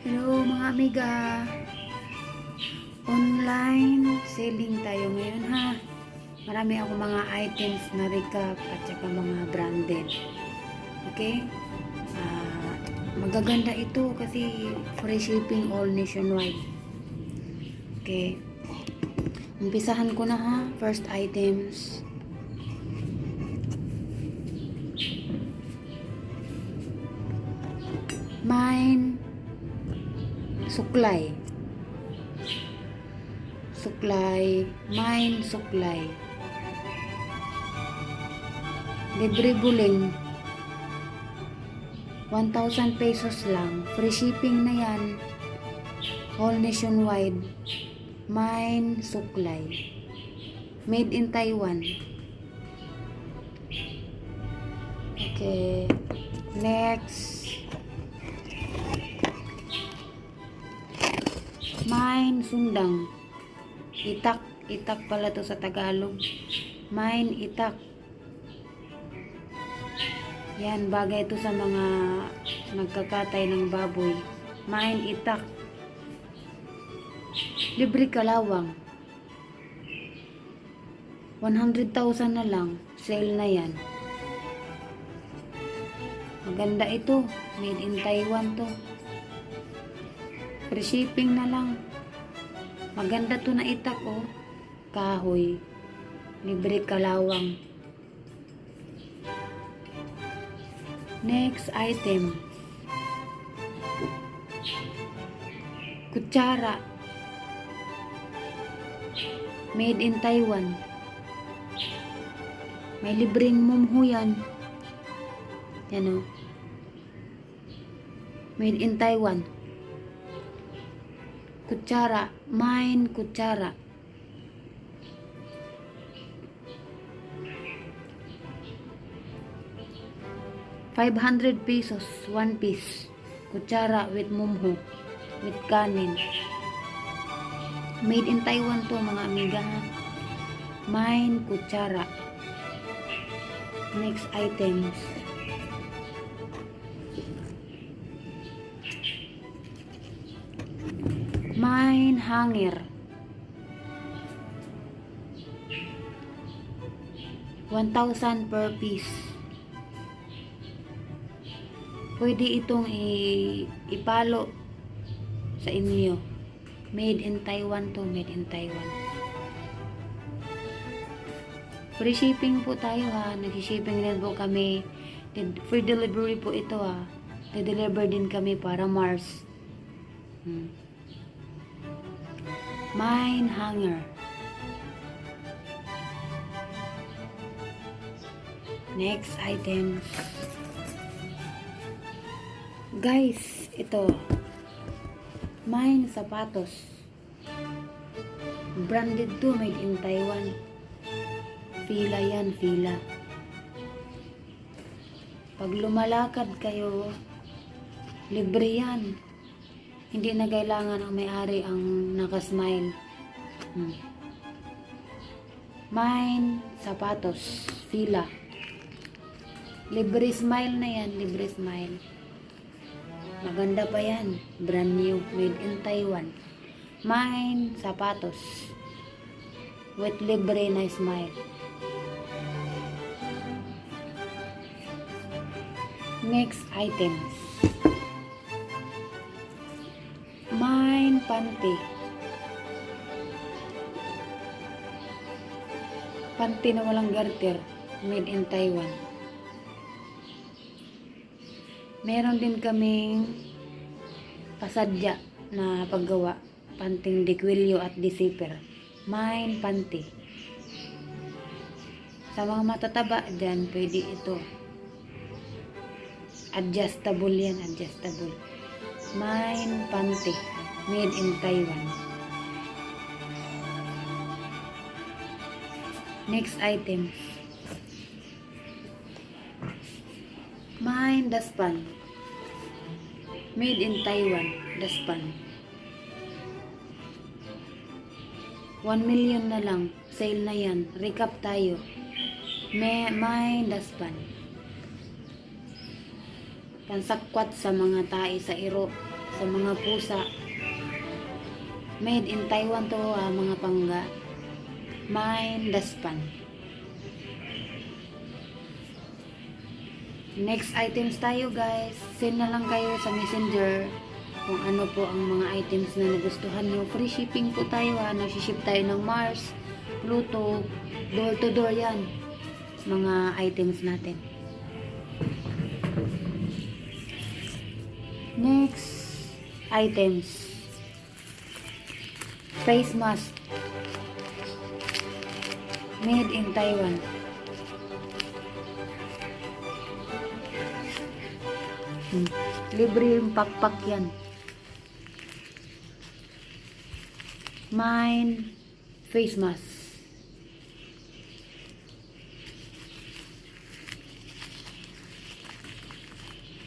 Hello mga amiga. Online selling tayo ngayon ha. Marami ako mga items na recap at saka mga branded. Okay? Ah, magaganda ito kasi free shipping all nationwide. Okay. Umpisahan ko na ha. First items. Mine suklay. Suklay mine suklay. Libre buling 1,000 pesos lang. Free shipping na yan. All nationwide. Mine suklay. Made in Taiwan. Okay. Next Mine sundang. Itak, itak pala to sa Tagalog. Mine itak. Yan, bagay to sa mga nagkakatay ng baboy. Mine itak. Libre kalawang. 100,000 na lang. Sale na yan. Maganda ito. Made in Taiwan to. Free shipping na lang. Maganda to na itak oh. Kahoy. Libre kalawang. Next item. Kutsara. Made in Taiwan. May libreng mumhu yan. Yan oh. Made in Taiwan. Kutsara, mine kutsara. Five hundred pesos, one piece. Kutsara with mumho, with kanin. Made in Taiwan to mga amiga. ha. Mine kutsara. Next items. Mine hanger. 1,000 per piece. Pwede itong i- ipalo sa inyo. Made in Taiwan to, made in Taiwan. Free shipping po tayo ha. Nag-shipping din po kami. Free delivery po ito ha. De-deliver din kami para Mars. Hmm. Mine hanger. Next item. Guys, ito. Mine sapatos. Branded to, made in Taiwan. Fila yan, fila. Pag lumalakad kayo, libre yan. Hindi na kailangan ang may-ari ang nakasmile. Hmm. Mine, sapatos, fila. Libre smile na yan, libre smile. Maganda pa yan. Brand new, made in Taiwan. Mine, sapatos. With libre na smile. Next items. Panty. Panty na walang garter. Made in Taiwan. Meron din kaming pasadya na paggawa. Panting dekwilyo at disiper. Mine panty. Sa mga matataba dyan, pwede ito. Adjustable yan, adjustable. Mine panty. Made in Taiwan. Next item. Mine daspan. Made in Taiwan. Daspan. 1 million na lang. Sale na yan. Recap tayo. May, mine daspan. Pansakwat sa mga tae sa iro. sa mga pusa. Made in Taiwan to ah, mga pangga. Mine daspan. Next items tayo guys. Send na lang kayo sa messenger kung ano po ang mga items na nagustuhan nyo. Free shipping po tayo ha. Nagsiship tayo ng Mars, Pluto, door to door yan. Mga items natin. Next items. Face mask. Made in Taiwan. Hmm. Libre yung pakpak yan. Mine face mask.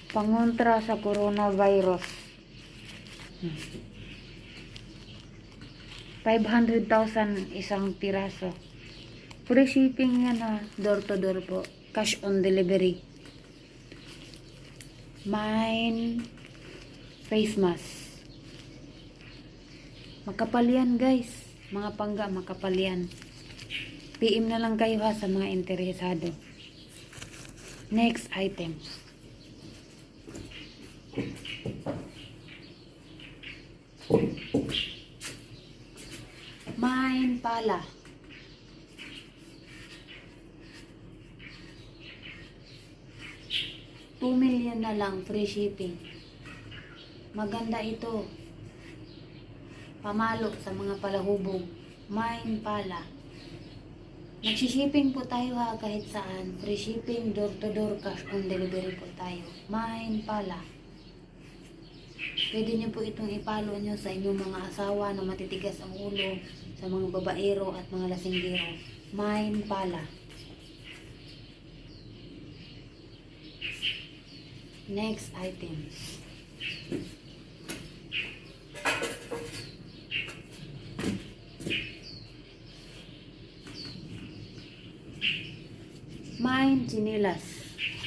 Pangontra sa coronavirus. Hmm. 500,000 isang piraso. Free shipping yan ha. Door to door po. Cash on delivery. Mine face mask. Makapal yan guys. Mga pangga, makapal yan. PM na lang kayo ha sa mga interesado. Next items. Mine pala. Two million na lang free shipping. Maganda ito. Pamalo sa mga palahubog. Mine pala. Nagsishipping po tayo ha kahit saan. Free shipping, door to door, cash on delivery po tayo. Mine pala. Pwede niyo po itong ipalo niyo sa inyong mga asawa na matitigas ang ulo, sa mga babaero at mga lasinggero. Mine pala. Next items. Mine chinilas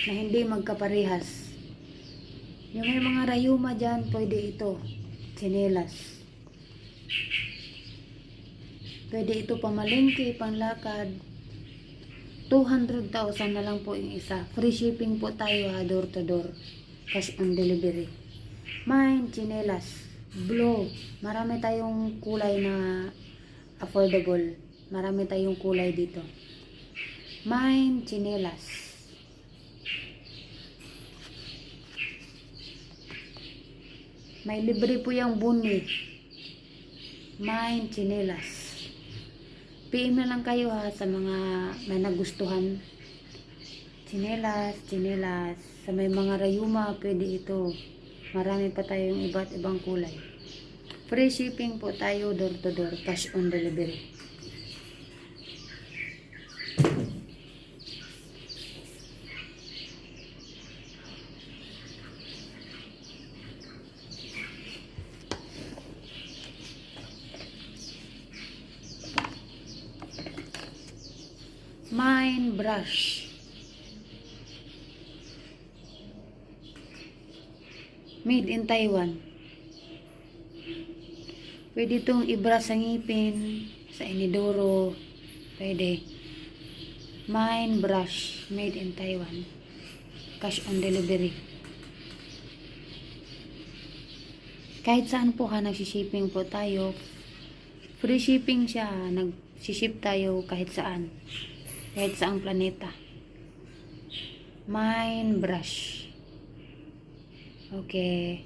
na hindi magkaparehas. Yung may mga rayuma dyan, pwede ito. Chinelas. Pwede ito pamalingki, panlakad. 200,000 na lang po yung isa. Free shipping po tayo ha, door to door. Cash on delivery. Mine, chinelas. Blue. Marami tayong kulay na affordable. Marami tayong kulay dito. Mine, chinelas. May libre po yung buni. Mine, chinelas. PM na lang kayo ha sa mga may nagustuhan. Chinelas, chinelas. Sa may mga rayuma, pwede ito. Marami pa tayong iba't ibang kulay. Free shipping po tayo door to door, cash on delivery. Mine brush. Made in Taiwan. Pwede itong i-brush sa ngipin, sa inidoro. Pwede. Mine brush. Made in Taiwan. Cash on delivery. Kahit saan po ka nagsishipping po tayo, free shipping siya. Nagsiship tayo kahit saan. Kahit saang planeta. Mine brush. Okay.